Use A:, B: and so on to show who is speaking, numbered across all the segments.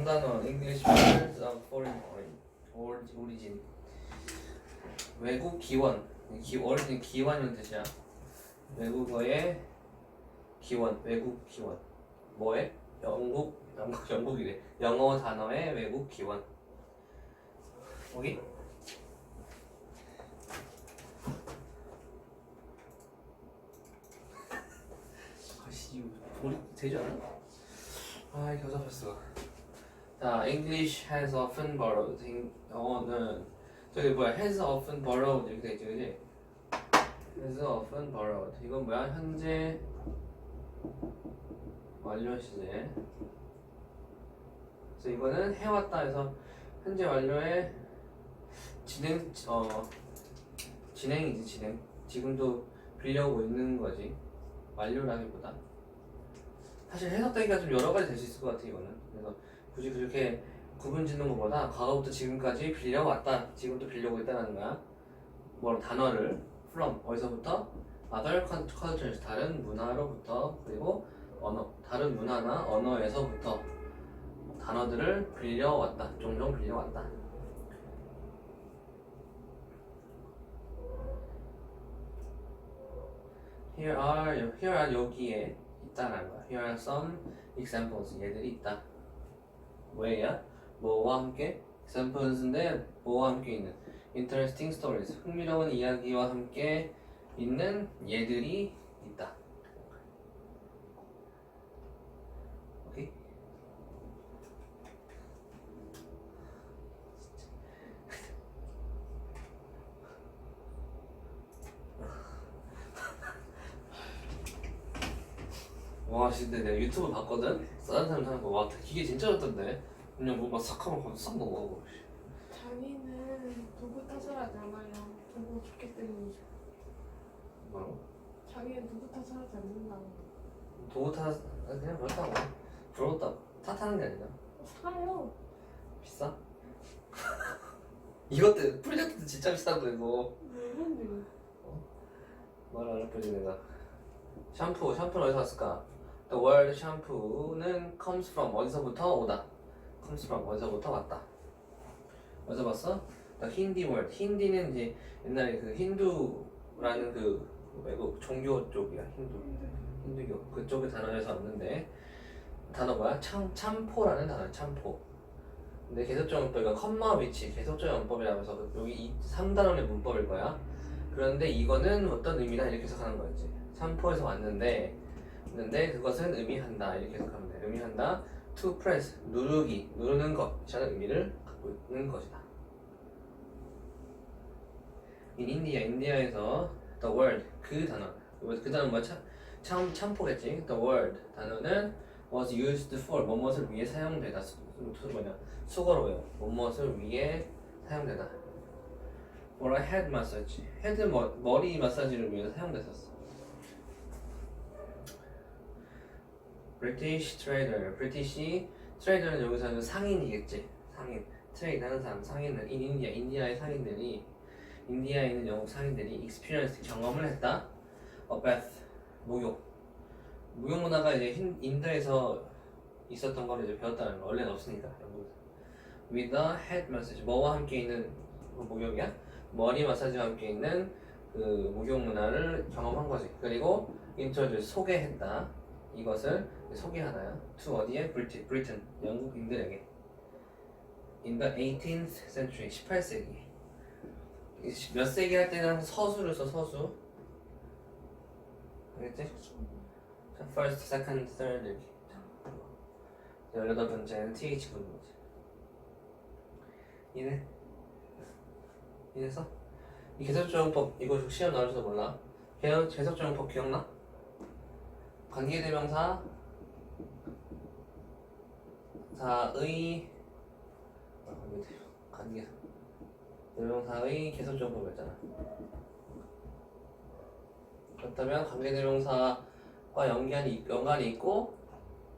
A: 한 단어 English words of foreign origin. 외국 기원. 기 origin 기원이라는 뜻이야. 외국어의 기원, 외국 기원. 뭐에? 영국, 영국, 영국이래. 영어 단어의 외국 기원. 여기? 아씨, 이거 돌이 되지 않아? 아, 겨잡혔어 자, English has often borrowed. 영어는 저기 뭐야? has often borrowed 이렇게 돼 있지, 그지? has often borrowed. 이건 뭐야? 현재 완료 시제. 그래서 이거는 해왔다 해서 현재 완료의 진행 어 진행이지 진행. 지금도 빌려오고 있는 거지. 완료라기보다. 사실 해석되기가 좀 여러 가지 될 수 있을 것 같아 이거는. 그래서 굳이 그렇게 구분 짓는 것보다 과거부터 지금까지 빌려왔다. 지금도 빌려오고 있다는 거야. 뭐 단어를 from 어디서부터 other cultures 다른 문화로부터 그리고 언어 다른 문화나 언어에서부터 단어들을 빌려왔다. 종종 빌려왔다. Here are here are 여기에 있다라는 거야. Here are some examples. 얘들이 있다. 왜야? 뭐와 함께? examples인데 뭐와 함께 있는 interesting stories. 흥미로운 이야기와 함께 있는 얘들이 있다. 오케이? 와, 진짜 내가 유튜브 봤거든? 다른 사람 하는 거, 와, 기계 진짜 좋던데? 그냥 뭔가 싹 하면 거기 싹 넘어가고.
B: 자기는 누구 탓을 하지 않아요. 보고 좋기 때문이죠.
A: 뭐라고?
B: 자기는 누구 탓을 하지 않는다고.
A: 도구 타, 그냥 그렇다고. 부러웠다. 탓하는 게 아니라.
B: 사요.
A: 비싸? 이것도, 프로젝트 진짜 비싼데, 이거.
B: 왜 이런데?
A: 말을 안 해보지, 내가. 샴푸, 샴푸는 어디서 왔을까? The word shampoo는 comes from 어디서부터 오다. comes from 어디서부터 왔다. 어디서 봤어? The Hindi word. 힌디는 이제 옛날에 그 힌두라는 그 외국 종교 쪽이야. 힌두. 힌두교 그쪽의 단어에서 왔는데 단어 뭐야? 참 참포라는 단어 참포. 근데 계속적 문법이가 컴마 위치 계속적 문법이라면서 그 여기 이 3단원의 문법일 거야. 그런데 이거는 어떤 의미다 이렇게 해석하는 거였지. 참포에서 왔는데 근데 그것은 의미한다 이렇게 해석하면 돼. 의미한다. to press 누르기 누르는 것이라는 의미를 갖고 있는 것이다. in India 인디아에서 the word 그 단어 그 단어 뭐야? 참, 참 참포겠지. the word 단어는 was used for 뭐뭇을 위해 사용되다. 뭐냐? 수거로요. 뭐뭇을 위해 사용되다. for a head massage. 헤드 머, 머리 마사지를 위해서 사용됐었어. British trader. British trader는 여기서는 상인이겠지. 상인. 트레이드 하는 사람, 상인은 in India, 인디아의 상인들이 인디아에 있는 영국 상인들이 experience 경험을 했다. a bath 목욕. 목욕 문화가 이제 흰, 인도에서 있었던 걸 이제 배웠다는 거. 원래는 없으니까 with a head massage. 뭐와 함께 있는 그 목욕이야? 머리 마사지와 함께 있는 그 목욕 문화를 경험한 거지. 그리고 introduce 소개했다. 이것을 소개하나요? to 어디에? 브리튼, 브리튼 영국인들에게. In the 18th century, 18세기. 몇 세기 할 때는 서수를 써 서수. 알겠지? 자, first, second, third 이렇게. 열여덟 번째는 th 부분이지. 이네. 이래서 이 계속적용법 이거 시험 나올지도 몰라. 계속 계속적용법 기억나? 관계대명사 사의 아, 관계대 관계 대명사의 계속적용법이었잖아. 그렇다면 관계대명사와 연관이 연관이 있고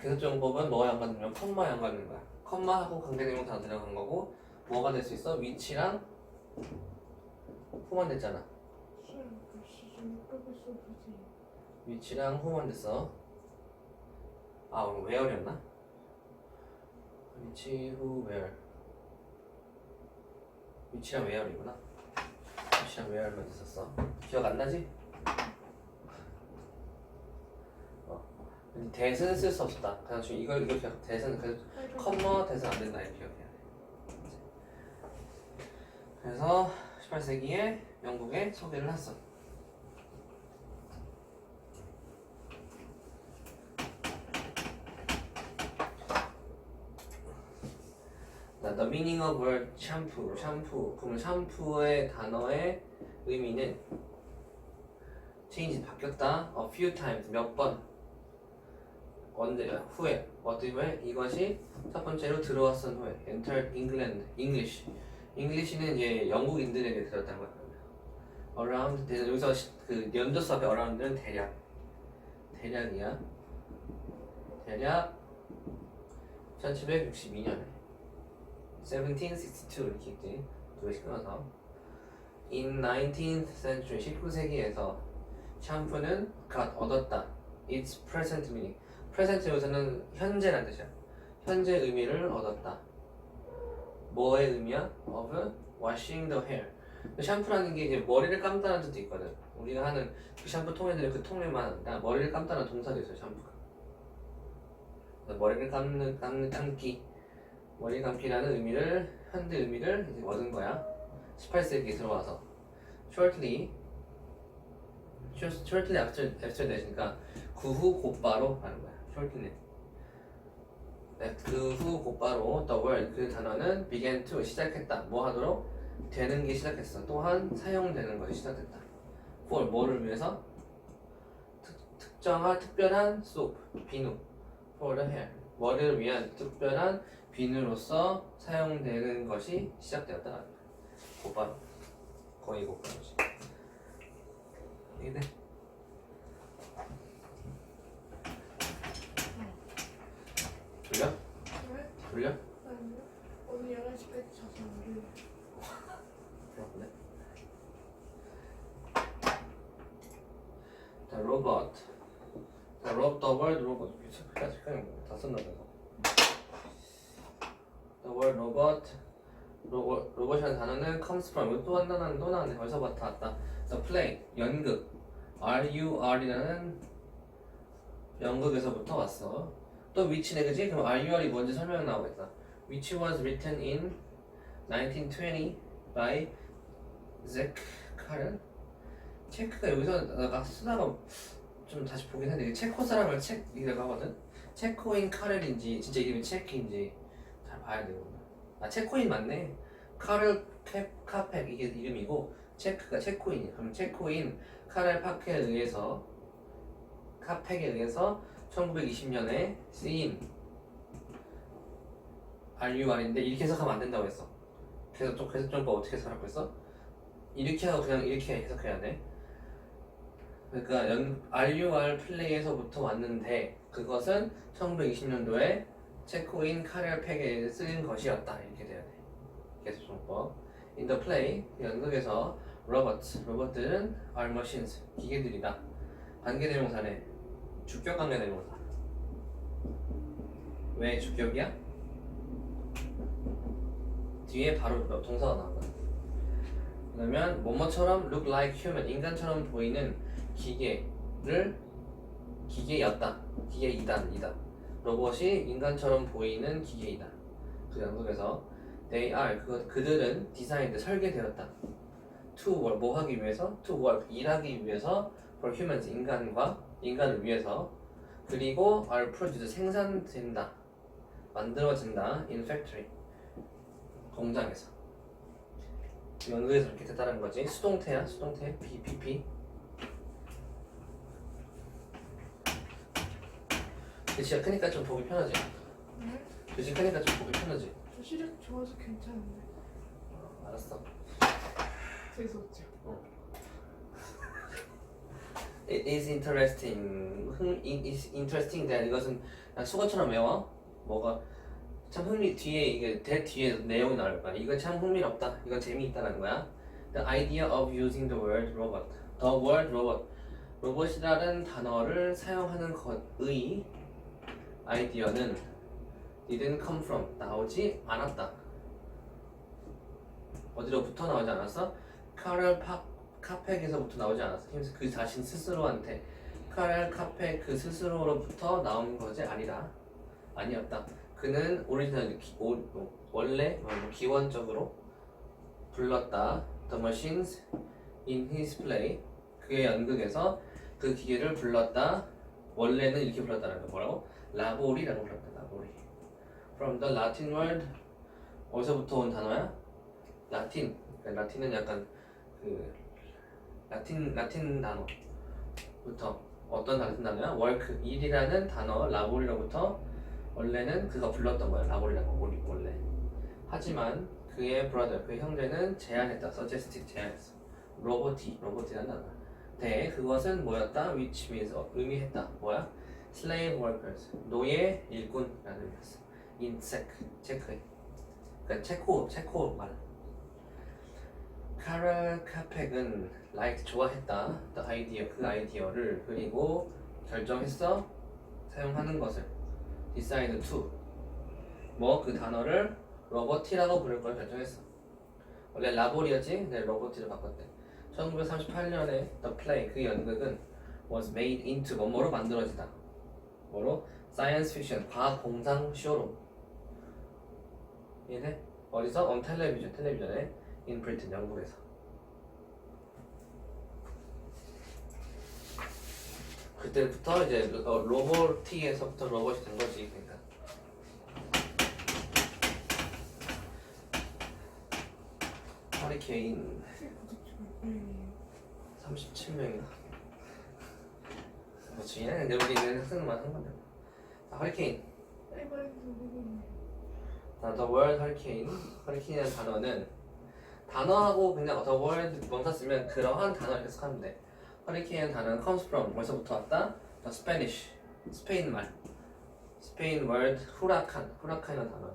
A: 계속적용법은 뭐와 연관되면 컴마 연관되는 거야. 컴마하고 관계대명사가 들어간 거고 뭐가 될 수 있어? 위치랑 후만 됐잖아.
B: 술 글씨 좀 끄고 써보지.
A: 위치랑 후만 됐어. 아 오늘 왜 어렸나? 위치 who where 위치랑 where이구나. 위치랑 where만 있었어. 기억 안 나지? 어 근데 대는 쓸 수 없었다. 그냥 지금 이걸 이렇게 대는 그 컴머 대는 안 된다. 이렇게 기억해야. 돼 그래서 18세기에 영국에 소개를 했어 자, The meaning of word shampoo, 샴푸. 그러면 샴푸의 단어의 의미는 change 바뀌었다. A few times 몇 번. 언제 후에 어디에 이것이 첫 번째로 들어왔던 후에 entered England, English. English는 이제 영국인들에게 들었다는 거야. Around 대- 여기서 시- 그 연도수 앞에 around는 대략 대략이야. 대략 1762년에 1762 이렇게 있지 두 개씩 끊어서 In 19th century 19세기에서 샴푸는 got 얻었다. Its present meaning. Present 여기서는 현재란 뜻이야. 현재 의미를 얻었다. 뭐의 의미야? of washing the hair. 샴푸라는 게 이제 머리를 감다는 뜻도 있거든. 우리가 하는 그 샴푸 통에는 그 통에만 나 머리를 감다는 동사도 있어요 샴푸가. 머리를 감는 감는 감기 머리 감기라는 의미를 현대 의미를 이제 얻은 거야. 18세기에 들어와서 shortly shortly after after that이니까 그 후 곧바로 하는 거야. shortly 그후 곧바로 the word 그 단어는 began to 시작했다. 뭐 하도록 되는 게 시작했어. 또한 사용되는 것이 시작됐다. for 뭐를 위해서 특, 특정한 특별한 soap 비누 for the hair 머리를 위한 특별한 비누로서 사용되는 것이 시작되었다. 곧바로 거의 곧바로지. 이게 돼? 졸려?
B: 왜?
A: 졸려?
B: 아니요. 오늘 11시까지 자서 우리
A: 그렇네. 자, 로봇. 자, 로봇, robot. 미쳤까지 그냥 다 썼나 봐 word robot. 로봇, 로봇이라는 단어는 comes from. 이거 또한 단어는 또 나왔네. 벌써부터 왔다. The play. 연극. RUR이라는 연극에서부터 왔어. 또 which네, 그지? 그럼 RUR이 뭔지 설명 나오겠다. Which was written in 1920 by 잭 카른 체크가 여기서 내가 쓰다가 좀 다시 보긴 했는데 체코 사람을 체크이라고 하거든 체코인 카렐인지 진짜 이름이 체크인지 잘 봐야 되거든 아 체코인 맞네 카렐 캐, 카펙 이게 이름이고 체크가 체코인이야 그럼 체코인 카렐 파크에 의해서 카펙에 의해서 1920년에 쓰인 RUR인데 이렇게 해석하면 안 된다고 했어 그래서 좀 그래서 좀 어떻게 해석하고 있어? 이렇게 하고 그냥 이렇게 해석해야 돼. 그러니까 연, RUR 플레이에서부터 왔는데 그것은 1920년도에 체코인 카렐 팩에 쓰인 것이었다 이렇게 돼야 돼. 계속 정법. In the play 연극에서 로봇 로봇들은 are machines 기계들이다. 관계 대명사네. 주격 관계 대명사. 왜 주격이야? 뒤에 바로 동사가 나왔거든. 그러면 뭐뭐처럼 look like human 인간처럼 보이는 기계를 기계였다 기계이다 이다 로봇이 인간처럼 보이는 기계이다. 그 영국에서 they are 그 그들은 디자인드 설계되었다. to work 뭐 하기 위해서? to work 일하기 위해서 for humans 인간과 인간을 위해서. 그리고 are produced 생산된다. 만들어진다. in factory. 공장에서. 연극에서 이렇게 됐다는 거지. 수동태야, 수동태. P, 글씨가 크니까 좀 보기 편하지.
B: 네?
A: 글씨 크니까 좀 보기 편하지.
B: 저 시력 좋아서 괜찮은데
A: 어, 알았어.
B: 재수없죠.
A: It is interesting. 흥, it is interesting that 이것은 그냥 수거처럼 외워. 뭐가 참 흥미 뒤에 이게 대 뒤에 내용이 나올 거야. 이거 참 흥미롭다. 이건 재미있다는 거야. The idea of using the word robot. The word robot. 로봇이라는 단어를 사용하는 것의 아이디어는 didn't come from 나오지 않았다. 어디로부터 나오지 않았어? 카렐 파, 카펙에서부터 나오지 않았어. 힘- 그 자신 스스로한테 카렐 카펙 그 스스로로부터 나온 것이 아니라 아니었다. 그는 오리지널 기, 오, 어, 원래 뭐, 기원적으로 불렀다. The machines in his play 그의 연극에서 그 기계를 불렀다. 원래는 이렇게 불렀다는 거 뭐라고? 라보리라고 불렀다. 라보리. From the Latin word 어디서부터 온 단어야? 라틴. 그러니까 라틴은 약간 그 라틴 라틴 단어부터 어떤 라틴 단어야? work 일이라는 단어 라보리로부터 원래는 그가 불렀던 거야. 라보리라는 거 원래-. 하지만 그의 brother 그 형제는 제안했다. suggested 제안했어. 로보티 로보티라는 단어. 대 그것은 뭐였다? which means 어, 의미했다. 뭐야? Slave workers 노예 일꾼이라는 의미였어. in check 체크해. 그러니까 체코 체코 말. 카럴 카펙은 like 좋아했다. the idea 그 아이디어를 그리고 결정했어 사용하는 것을 decide to 뭐 그 단어를 로버티라고 부를 걸 결정했어. 원래 라보리였지? 근데 로버티를 바꿨대. 1938년에 The Play 그 연극은 was made into 뭐뭐로 만들어지다. 뭐로? Science fiction 과학 공상 쇼로. 이해돼? 어디서? On television 텔레비전에 in Britain 영국에서. 그때부터 이제 로- 로보틱에서부터 로봇이 된 거지 그러니까. 하리케인 37명이다. 뭐 중요해. 근데 우리는 학생만 한 건데. 자, 허리케인. 자, the word hurricane. hurricane이라는 단어는 단어하고 그냥 the word 명사 쓰면 그러한 단어를 해석하면 돼. hurricane이라는 단어는 comes from 어디서부터 왔다? the Spanish. 스페인 말. 스페인 word 후라칸. 후라칸이라는 단어.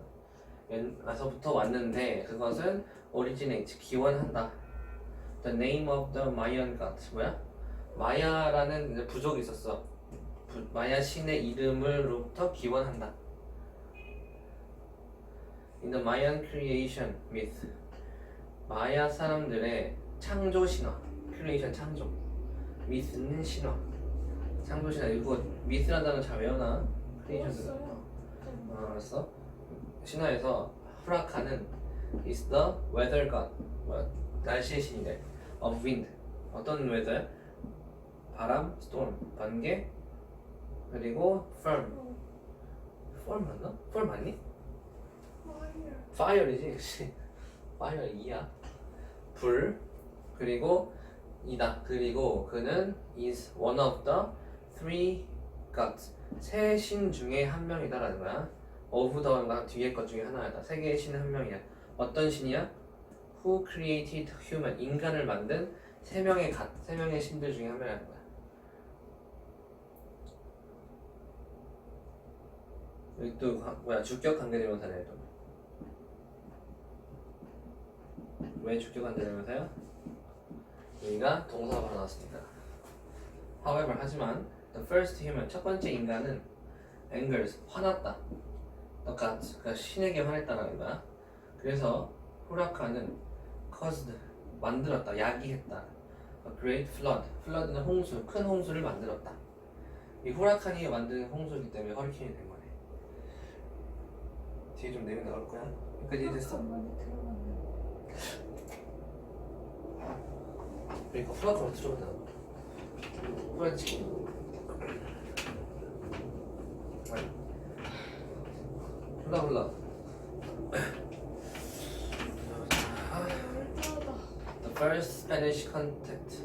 A: 에서부터 왔는데 그것은 originate 기원한다. The name of the Mayan god 뭐야? 마야라는 이제 부족이 있었어. 부- 마야 신의 이름으로부터 기원한다. In the Mayan creation myth, 마야 사람들의 창조 신화, creation 창조, myth는 신화, 창조 신화 이거 myth라는 단어 잘 외워놔. creation 어, 알았어? 신화에서 후라카는 is the weather god, 뭐야? 날씨의 신이래. of wind, 어떤 weather? 바람, storm, 번개, 그리고 firm. firm 맞나? firm 맞니? fire이지, 그치? fire 이야. 불, 그리고 이다. 그리고 그는 is one of the three gods. 세 신 중에 한 명이다라는 거야. of the가 뒤에 것 중에 하나이다. 세 개의 신은 한 명이야. 어떤 신이야? Who created human? 인간을 만든 세 명의 갓, 세 명의 신들 중에 한 명이라는 거야. 여기 또 가- 뭐야 주격 관계대명사네 또. 왜 주격 관계대명사야? 여기가 동사가 바로 나왔으니까. However 하지만 the first human 첫 번째 인간은 angers 화났다. Gods 그러니까 신에게 화냈다라는 거야. 그래서 후라카는 caused 만들었다 야기했다. A great flood flood는 홍수 큰 홍수를 만들었다. 이 후라칸이 만든 홍수이기 때문에 허리케인이 된 거네. 뒤에 좀 내면 나올 거야. 여기까지 이해됐어? 그러니까 후라칸을 들어보자. 후라치. 훌라 훌라. The first Spanish contact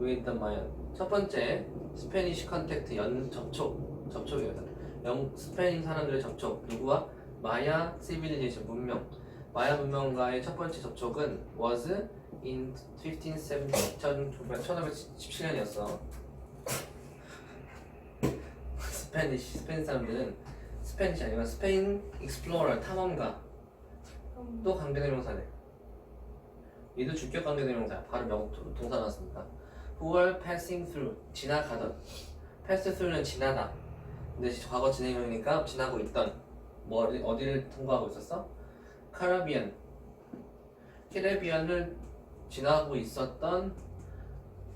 A: with the Mayan. 첫 번째 스페니시 컨택트 연 접촉 접촉이었다. 영 스페인 사람들의 접촉 누구와 마야 시빌리제이션 문명. 마야 문명과의 첫 번째 접촉은 was in 1570 1517년이었어. 스페니시 스페인 사람들은 스페니시 아니면 스페인 익스플로러 탐험가 또 관계대명사네. 얘도 주격 관계대명사야. 바로 명 동사 나왔으니까. Who were passing through 지나가던. pass through는 지나다. 근데 과거 진행형이니까 지나고 있던 뭐 어디, 어디를 통과하고 있었어? 카리비안 캐리비안을 지나고 있었던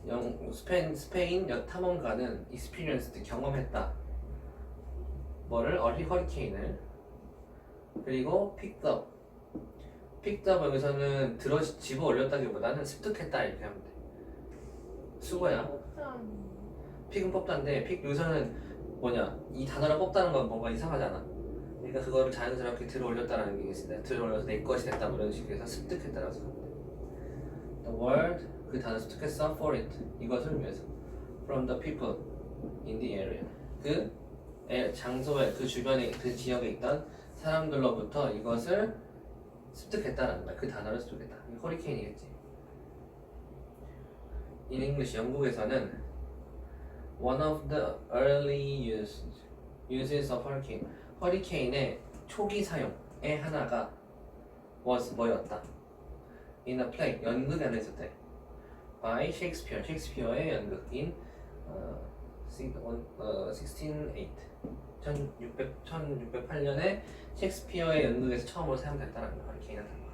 A: 영, 스페인 스페인 여 탐험가는 익스피리언스 경험했다. 뭐를 어리 허리케인을 그리고 픽업 픽업 여기서는 들어 집어 올렸다기보다는 습득했다 이렇게 하면 돼.
B: 뽑자니.
A: 픽은 뽑다인데 픽 여기서는 뭐냐 이 단어를 뽑다는 건 뭔가 이상하잖아. 그러니까 그거를 자연스럽게 들어 올렸다라는 게 있습니다. 들어 올려서 내 것이 됐다 뭐 이런 식으로 해서 습득했다라고 돼. The word 그 단어 습득했어 for it 이것을 위해서 from the people in the area 그 에- 장소에 그 주변에 그 지역에 있던 사람들로부터 이것을 습득했다라는 거야. 그 단어를 습득했다. 허리케인이겠지. In English 영국에서는 one of the early use, uses of hurricane 허리케인의 초기 사용의 하나가 was 뭐였다. In a play 연극 안에 있었대. by Shakespeare 셰익스피어의 연극 in 어, 시- 원- 어, 1608 1600, 1608년에 셰익스피어의 연극에서 처음으로 사용됐다는 거야. 허리케인은 단어가.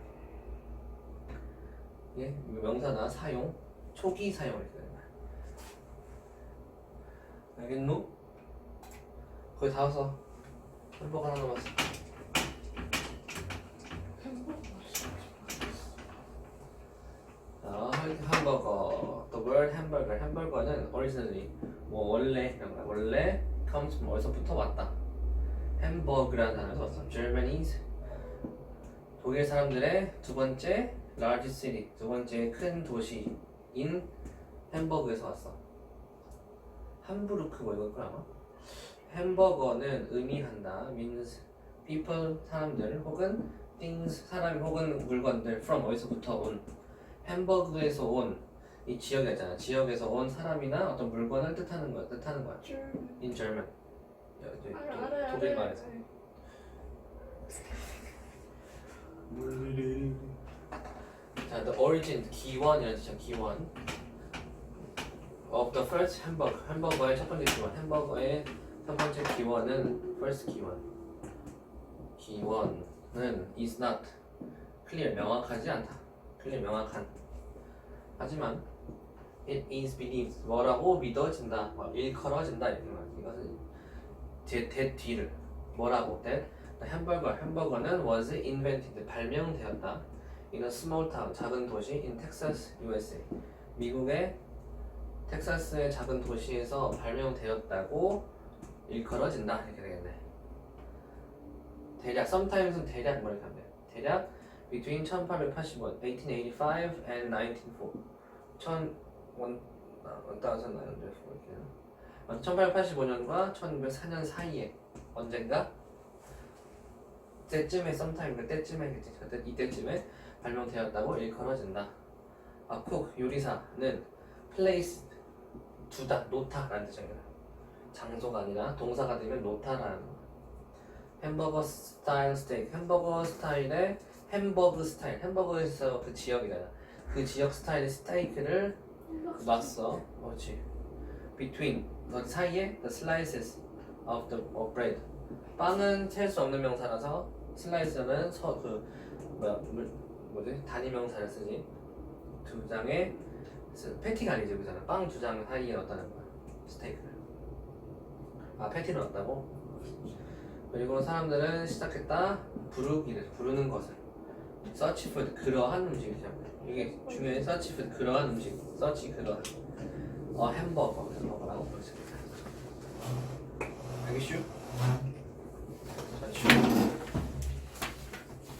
A: 예, 명사나 사용, 초기 사용을 되는 거야. 알겠노? 거의 다 왔어. 햄버거 하나 남았어.
B: 햄버거.
A: The word hamburger. 햄버거는 originally 뭐 원래 이런 거야. 원래 comes from 어디서부터 왔다. 햄버그라는 단어에서 왔어. Germany's 독일 사람들의 두 번째 large city 두 번째 큰 도시인 햄버그에서 왔어. 함부르크 뭐걸 아마? 햄버거는 의미한다. means people 사람들 혹은 things 사람 혹은 물건들 from 어디서부터 온. 햄버그에서 온. 이 지역이 있잖아. 지역에서 온 사람이나 어떤 물건을 뜻하는 거야. 뜻하는 거야.
B: 줄.
A: in German. 여- 저-
B: 알아
A: 도-
B: 알아
A: 독일
B: 알아.
A: 말에서. 자, the origin 기원이라는 뜻이야 기원. of the first hamburger 햄버거의 첫 번째 기원. 햄버거의 첫 번째 기원은 first 기원 기원은 is not clear 명확하지 않다. clear 명확한. 하지만 it is believed 뭐라고 믿어진다 뭐 일컬어진다 이렇게 말 이것은 뒤, 대 뒤를 뭐라고? the hamburger 햄버거는 was invented 발명되었다. a small town 작은 도시 in Texas, USA. 미국의 텍사스의 작은 도시에서 발명되었다고 일컬어진다 이렇게 되겠네. 대략 sometimes은 대략 뭐 이렇게 하면 돼 대략 between 1885 1885 and 1904천 원, 아, 1904 1885년과 1904년 사이에 언젠가 때쯤에 sometime 그때쯤에겠지 그때 이때쯤에 발명되었다고 일컬어진다. 아, 쿡 요리사는 place 두다 놓다라는 뜻입니다. 장소가 아니라 동사가 되면 거. 햄버거 스타일 스테이크 햄버거 스타일의 햄버거 스타일 햄버거에서 그 지역이잖아. 그 지역 스타일의 스테이크를 놨어. 그렇지. Between 그 사이에 the slices of the of bread. 빵은 셀 수 없는 명사라서 슬라이스는 서 그 뭐야 물, 뭐지 단위 명사를 쓰지. 두 장의 스- 패티가 아니지 그잖아. 빵 두 장 사이에 넣었다는 거야. 스테이크를. 아 패티를 넣었다고? 그리고 사람들은 시작했다 부르기를 부르는 것을. 서치 푸드 그러한 음식이죠. 이게 중요해. 서치 푸드 그러한 음식. 서치 그러한. 어 햄버거 햄버거라고 부르습니다. 알겠슈?